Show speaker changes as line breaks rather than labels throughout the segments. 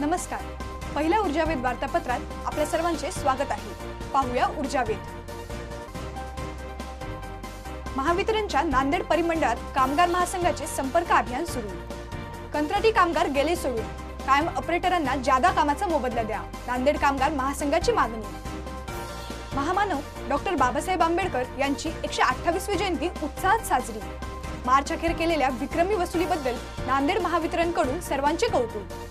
नमस्कार. पहिल्या ऊर्जावेद वार्तापत्रात आपल्या सर्वांचे स्वागत आहे. पाहूया ऊर्जावेद महावितरणच्या नांदेड परिमंडळात कामगार महासंघाचे संपर्क अभियान सुरू. कंत्राटी कामगार गेले सोडून कायम ऑपरेटरांना जादा कामाचा मोबदला द्या. नांदेड कामगार महासंघाची मागणी. महामानव डॉक्टर बाबासाहेब आंबेडकर यांची एकशे अठ्ठावीसवी जयंती उत्साहात साजरी. मार्च अखेर केलेल्या विक्रमी वसुलीबद्दल नांदेड महावितरणकडून सर्वांचे कौतुक.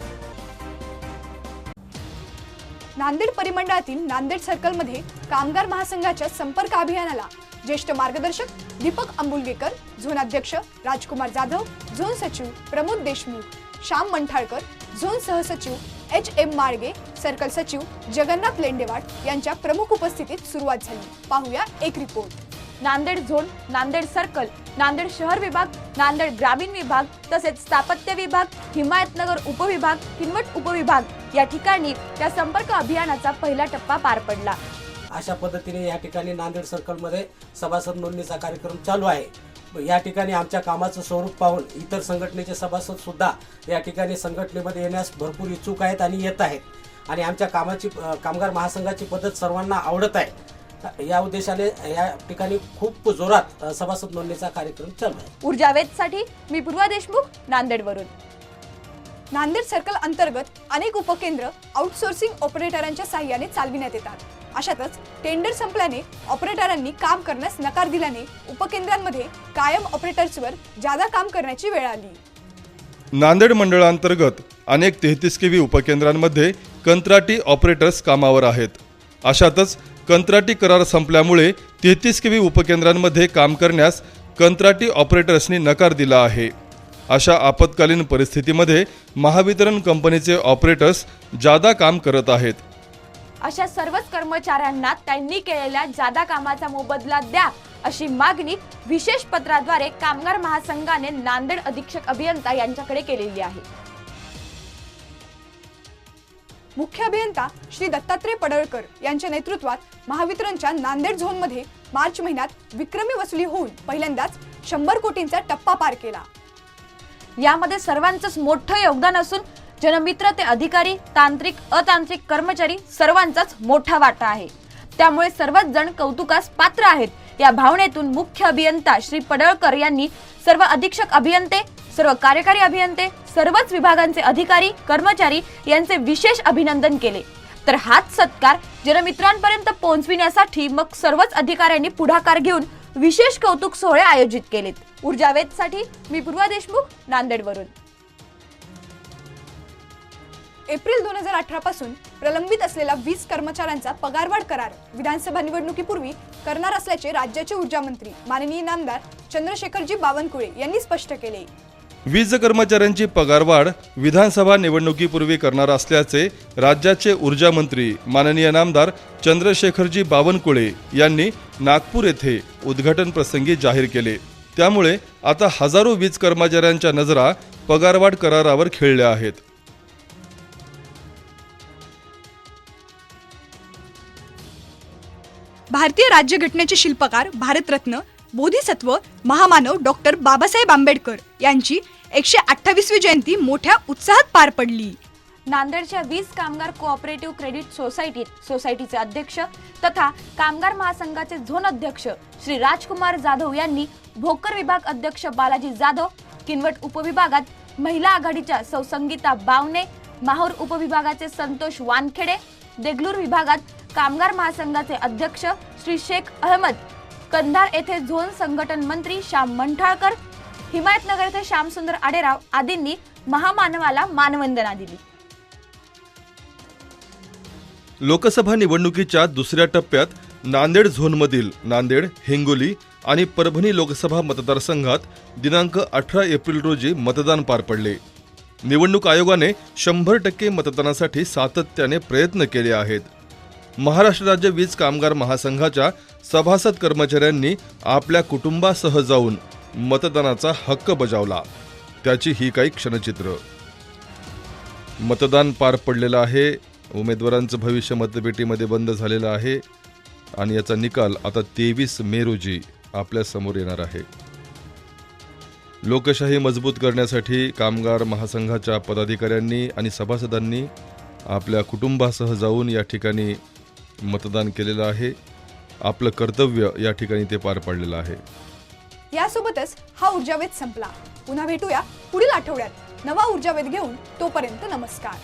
नांदेड परिमंडळातील नांदेड सर्कलमध्ये कामगार महासंघाच्या संपर्क अभियानाला ज्येष्ठ मार्गदर्शक दीपक अंबुलगेकर झोनाध्यक्ष राजकुमार जाधव झोन सचिव प्रमोद देशमुख श्याम मंठाळकर झोन सहसचिव एच एम माळगे सर्कल सचिव जगन्नाथ लेंडेवाड यांच्या प्रमुख उपस्थितीत सुरुवात झाली. पाहूया एक report.
Nanded zone Nanded circle Nanded शहर विभाग नांदेड ग्रामीण विभाग तसेच स्थापत्य विभाग हिमायतनगर उपविभाग किनवट उपविभाग या ठिकाणी त्या संपर्क अभियानाचा पहिला टप्पा पार पडला.
अशा पद्धतीने या ठिकाणी नांदेड सर्कलमध्ये सभासद नोंदणीचा कार्यक्रम चालू आहे. या ठिकाणी आमच्या कामाचं स्वरूप पाहून इतर संघटनेचे सभासद सुद्धा या ठिकाणी संघटनेमध्ये येण्यास भरपूर इच्छुक आहेत आणि येत आहेत. आणि आमच्या कामाची कामगार महासंघाची पद्धत सर्वांना आवडत आहे. या उद्देशाने या ठिकाणी खूप जोरात सभासद नोंदणीचा कार्यक्रम चालू आहे.
ऊर्जावेदसाठी मी पूर्वा देशमुख नांदेडवरून.
नांदेड सर्कल अंतर्गत अनेक उपकेंद्र आउटसोर्सिंग ऑपरेटरांच्या साह्याने चालविण्यात येतात. अशातच टेंडर संपल्याने ऑपरेटरांनी काम करण्यास नकार दिल्याने उपकेंद्रांमध्ये कायम ऑपरेटर्सवर जादा काम करण्याची वेळ आली.
नांदेड मंडळांतर्गत अनेक तेहतीस केवी उपकेंद्रांमध्ये कंत्राटी ऑपरेटर्स कामावर आहेत. अशातच कंत्राटी करार संपल्यामुळे तेहतीस केवी उपकेंद्रांमध्ये काम करण्यास कंत्राटी ऑपरेटर्सनी नकार दिला आहे. अशा आपत्कालीन परिस्थितीमध्ये महावितरण कंपनीचे ऑपरेटर्स जादा काम करत आहेत.
अशा सर्वच कर्मचाऱ्यांना त्यांनी केलेल्या जादा कामाचा मोबदला द्या अशी मागणी विशेष पत्राद्वारे कामगार महासंघाने नांदेड अधीक्षक अभियंता यांच्याकडे केलेली आहे.
मुख्य अभियंता श्री दत्तात्रय पडळकर यांच्या नेतृत्वात महावितरणच्या नांदेड झोनमध्ये मार्च महिन्यात विक्रमी वसुली होऊन पहिल्यांदाच शंभर कोटींचा टप्पा पार केला.
यामध्ये सर्वांचंच मोठं योगदान असून जनमित्र ते अधिकारी तांत्रिक अतांत्रिक कर्मचारी सर्वांचाच मोठा वाटा आहे. त्यामुळे सर्वच जण कौतुकास पात्र आहेत. या भावनेतून मुख्य अभियंता श्री पडळकर यांनी सर्व अधीक्षक अभियंते सर्व कार्यकारी अभियंते सर्वच विभागांचे अधिकारी कर्मचारी यांचे विशेष अभिनंदन केले. तर हाच सत्कार जनमित्रांपर्यंत पोहोचविण्यासाठी मग सर्वच अधिकाऱ्यांनी पुढाकार घेऊन विशेष कौतुक सोहळे आयोजित केलेत. ऊर्जावेदसाठी मी पूर्वा देशमुख नांदेडवरून.
एप्रिल दोन हजार अठरा पासून प्रलंबित असलेला वीज कर्मचाऱ्यांचा पगारवाढ करार विधानसभा निवडणुकीपूर्वी करणार असल्याचे राज्याचे ऊर्जा मंत्री माननीय नामदार चंद्रशेखरजी बावनकुळे यांनी स्पष्ट केले.
वीज कर्मचाऱ्यांची पगारवाढ विधानसभा निवडणुकीपूर्वी करणार असल्याचे राज्याचे ऊर्जा मंत्री माननीय नामदार चंद्रशेखरजी बावनकुळे यांनी नागपूर येथे उद्घाटन प्रसंगी जाहीर केले. त्यामुळे आता हजारो वीज कर्मचाऱ्यांच्या नजरा पगारवाढ करारावर खेळल्या आहेत.
भारतीय राज्यघटनेचे शिल्पकार भारतरत्न बोधिसत्व महामानव डॉक्टर बाबासाहेब आंबेडकर यांची एकशे अठ्ठावीसवी जयंती मोठ्या उत्साहात पार पडली.
नांदेडच्या वीज कामगार कोऑपरेटिव्ह क्रेडिट सोसायटीत सोसायटीचे अध्यक्ष तथा कामगार महासंघाचे झोन अध्यक्ष श्री राजकुमार जाधव यांनी भोकर विभाग अध्यक्ष बालाजी जाधव किनवट उपविभागात महिला आघाडीच्या सौसंगीता बावने माहूर उपविभागाचे संतोष वानखेडे देगलूर विभागात कामगार महासंघाचे अध्यक्ष श्री शेख अहमद कंधार येथे झोन संघटन मंत्री श्याम मंठाळकर हिमायतनगर येथे श्यामसुंदर आडेराव आदींनी महामानवाला मानवंदना दिली.
लोकसभा निवडणुकीच्या दुसऱ्या टप्प्यात नांदेड झोनमधील नांदेड हिंगोली आणि परभणी लोकसभा मतदारसंघात दिनांक अठरा एप्रिल रोजी मतदान पार पडले. निवडणूक आयोगाने शंभर टक्के मतदानासाठी सातत्याने प्रयत्न केले आहेत. महाराष्ट्र राज्य वीज कामगार महासंघाच्या सभासद कर्मचाऱ्यांनी आपल्या कुटुंबासह जाऊन मतदानाचा हक्क बजावला. त्याची ही काही क्षणचित्र. मतदान पार पडलेलं आहे. उमेदवारांचं भविष्य मतपेटीमध्ये बंद झालेलं आहे. आणि याचा निकाल आता तेवीस मे रोजी आपल्यासमोर येणार आहे. लोकशाही मजबूत करण्यासाठी कामगार महासंघाच्या पदाधिकाऱ्यांनी आणि सभासदांनी आपल्या कुटुंबासह जाऊन या ठिकाणी मतदान केलेलं आहे. आपलं कर्तव्य या ठिकाणी ते पार पाडलेलं आहे.
यासोबतच हा ऊर्जावेध संपला. पुन्हा भेटूया पुढील आठवड्यात. नवा ऊर्जावेध घेऊन तोपर्यंत नमस्कार.